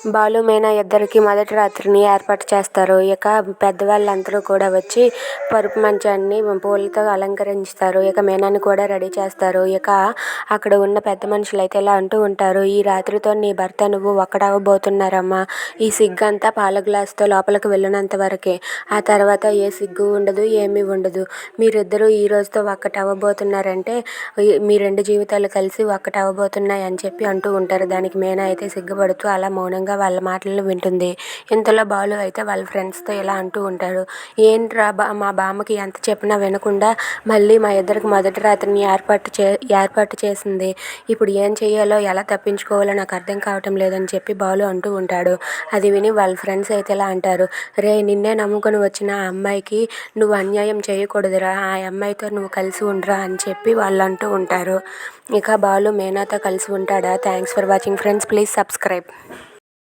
బాలు మీనా ఇద్దరికి మొదటి రాత్రిని ఏర్పాటు చేస్తారు. ఇక పెద్దవాళ్ళందరూ కూడా వచ్చి పరుపు మంచాన్ని పూలతో అలంకరించుతారు. ఇక మీనాని కూడా రెడీ చేస్తారు. ఇక అక్కడ ఉన్న పెద్ద మనుషులు అయితే ఇలా అంటూ ఉంటారు ఈ రాత్రితో నీ భర్త నువ్వు ఒక్కడవబోతున్నారమ్మా. ఈ సిగ్గు అంతా పాల గ్లాసుతో లోపలికి వెళ్ళినంత వరకే. ఆ తర్వాత ఏ సిగ్గు ఉండదు ఏమీ ఉండదు. మీరిద్దరూ ఈ రోజుతో ఒక్కటవ్వబోతున్నారంటే మీ రెండు జీవితాలు కలిసి ఒక్కటవ్వబోతున్నాయి అని చెప్పి అంటూ ఉంటారు. దానికి మీనా అయితే సిగ్గుపడుతూ అలా మౌనంగా మౌనంగా వాళ్ళ మాటలను వింటుంది. ఇంతలో బాలు అయితే వాళ్ళ ఫ్రెండ్స్తో ఇలా అంటూ ఉంటాడు. ఏంట్రా బా మా బామ్మకి ఎంత చెప్పినా వినకుండా మళ్ళీ మా ఇద్దరికి మొదటి రాత్రిని ఏర్పాటు చే ఏర్పాటు చేసింది. ఇప్పుడు ఏం చేయాలో ఎలా తప్పించుకోవాలో నాకు అర్థం కావటం లేదని చెప్పి బాలు అంటూ ఉంటాడు. అది విని వాళ్ళ ఫ్రెండ్స్ అయితే ఇలా అంటారు. రే నిన్నే నమ్ముకొని వచ్చిన ఆ అమ్మాయికి నువ్వు అన్యాయం చేయకూడదురా. ఆ అమ్మాయితో నువ్వు కలిసి ఉండరా అని చెప్పి వాళ్ళు అంటూ ఉంటారు. ఇక బాలు మేనాతో కలిసి ఉంటాడా? Thanks for watching. Friends please subscribe.